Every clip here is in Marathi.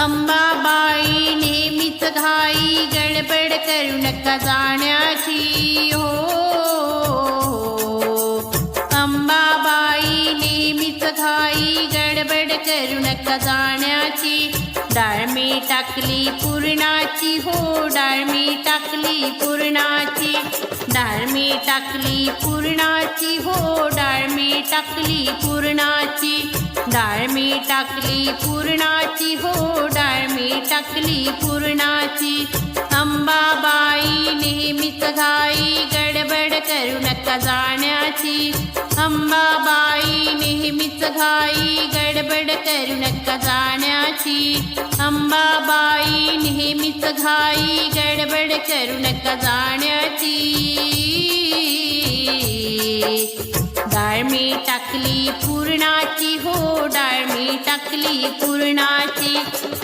अंबाबाई नेहमीच घाई गडबड करू नका जाण्याची हो अंबाबाई नेहमीच घाई गडबड करू नका जाण्याची डाळमी टाकली पूर्णाची. हो डाळमी टाकली पूर्णाची. डाळमी टाकली पूर्णाची. हो डाळमी टाकली पूर्णाची. टाकली पूर्णाची हो डाळमी टाकली पूर्णाची. अंबाबाई नेहमीच घाई गडबड करू नका जाण्याची. अंबाबाई नेहमीच घाई गडबड करू नका जाण्याची. अंबाबाई नेहमीच घाई गडबड करू नका जाण्या टाकली पूर्णाची हो डाळ मी टाकली पूर्णाची.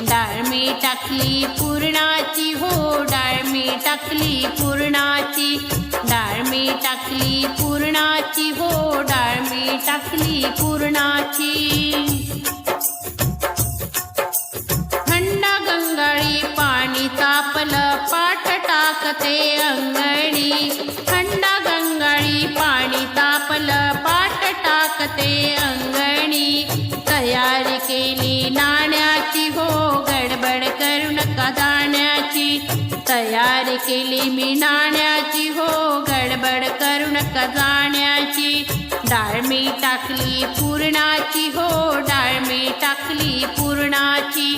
डाळमी टाकली पूर्णाची हो डाळ मी टाकली पूर्णाची. डाळमी टाकली पूर्णाची हो डाळ मी टाकली पूर्णाची. थंड गंगाळी पाणी तापलं पाठ टाकते अंग ते अंगणी तयारी केली. नाण्याची हो गडबड करू नका जाण्याची तयारी केली. मी नाण्याची हो गडबड करू नका जाण्याची डाळमी टाकली. पूर्णाची हो डाळमी टाकली. पूर्णाची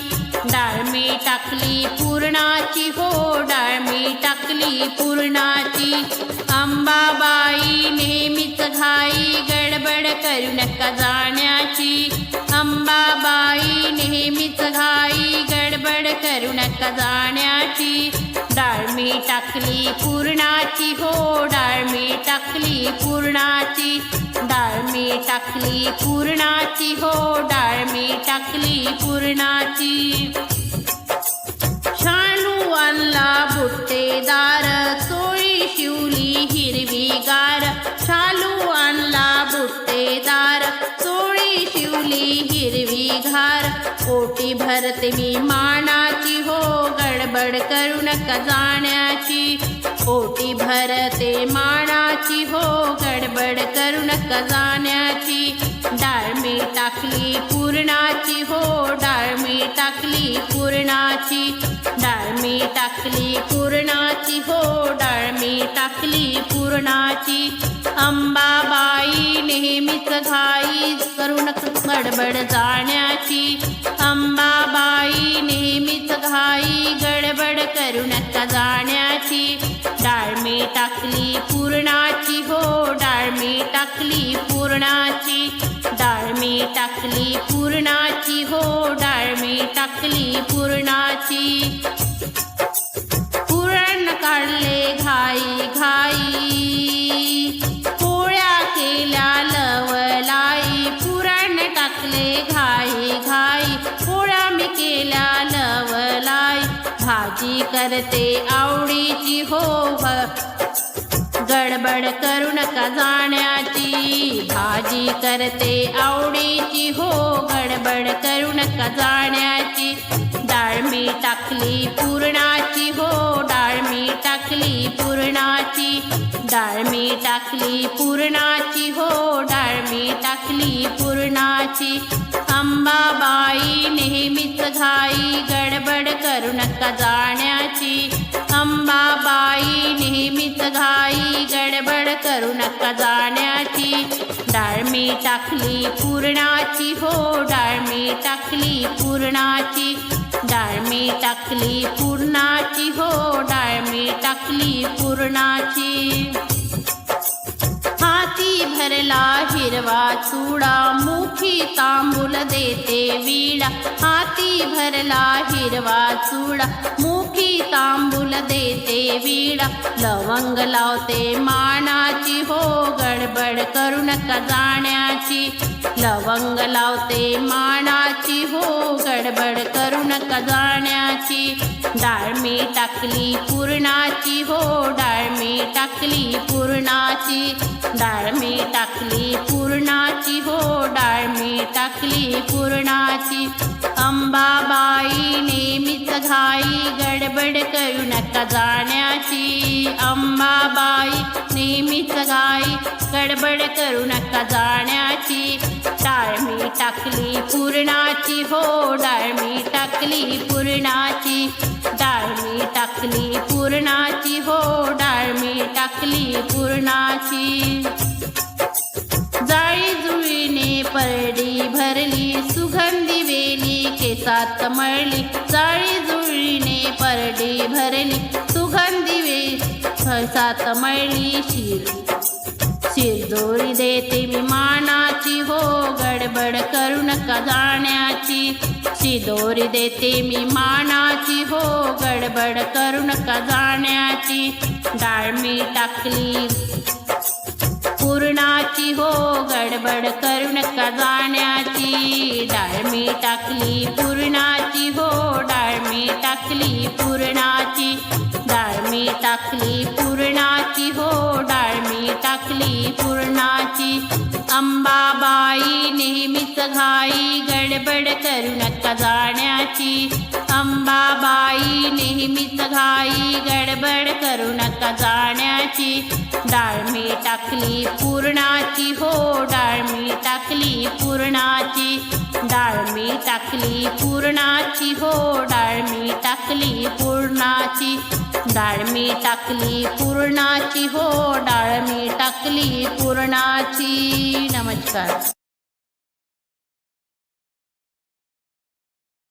डाळमी टाकली. पूर्णाची हो डाळमी टाकली. पूर्णाची अंबाबाई करू नका जाण्याची. अंबाबाई नेहमीच घाई गडबड करू नका जाण्याची डाळमी टाकली पूर्णाची हो डाळमी टाकली पूर्णाची. डाळमी टाकली पूर्णाची हो डाळमी टाकली पूर्णाची. होई भरते मी मानाची हो गडबड करू नका जाण्याची. ओटी भरते मानाची हो गडबड करू नका जाण्याची. डाळमी टाकली पूर्णाची हो डाळमी टाकली पूर्णाची. टाकली पूर्णाची हो डाळमी टाकली पूर्णाची. अंबाबाई नेहमीच घाई करून गडबड जाण्याची. अंबाबाई नेहमीच घाई गडबड करू नका जाण्याची डाळमी टाकली पूर्णाची हो डाळमी टाकली पूर्णाची. डाळमी टाकली पूर्णाची हो डाळमी टाकली पूर्णाची. भाजी आवडीची हो गडबड करू नका जाण्याची. भाजी करते आवडीची हो गडबड करू नका जाण्याची. डाळमी टाकली पूर्णाची हो डाळमी टाकली पूर्णाची. डाळमी टाकली पूर्णाची हो डाळमी टाकली पूर्णाची. अंबाबाई नेहमीच घाई. गडबड करू नका जाण्या गडबड करू नका जाण्याची. डाळमी टाकली पूर्णाची हो डाळमी टाकली पूर्णाची. डाळमी टाकली पूर्णाची हो डाळमी टाकली पूर्णाची. हाती भरला हिरवा चुडा मुखी तांबूल देते विडा हाती भरला हिरवा चुडा. मुखी तांबूल देते विडा लवंग लावते मानाची हो गडबड करू नका जाण्याची. लवंग लावते मानाची हो गडबड करू नका जाण्याची. डाळमी टाकली पूर्णाची हो डाळमी टाकली पूर्णाची डाळमी टाकली पूर्णाची हो डाळमी टाकली पूर्णाची. अंबाबाईने घाई गडबड करू नका जाण्याची. अंबाबाई नेहमीच घाई गडबड करू नका जाण्याची. डाळ मी टाकली पूर्णाची हो डाळ मी टाकली पूर्णाची. डाळ मी टाकली टाकली पूर्णाची. जाळी जुळीने परडी भरली सुगंधी वेली केसात मळली. जाळी जुळीने परडी भरली सुगंधी वेली केसात मळली. शिर शिरदोरी देते मी मानाची हो गडबड करू नका जाण्याची. शिदोरी देते मी मानाची. हो गडबड करू नका जाण्याची. डाळ मी टाकली. पूर्णाची. हो गडबड करू नका जाण्याची. डाळ मी टाकली. पूर्णाची. हो डाळ मी टाकली. पूर्णाची. डाळ मी टाकली. पूर्णाची. हो डाळ गडबड करू नका जाण्याची अंबाबाई नेहमीच घाई गडबड करू नका जाण्याची डाळ मी टाकली पूर्णाची हो डाळ मी टाकली पूर्णाची. डाळ मी टाकली पूर्णाची हो डाळ मी टाकली पूर्णाची. डाळ मी टाकली पूर्णाची हो डाळ मी टाकली पूर्णाची. नमस्कार.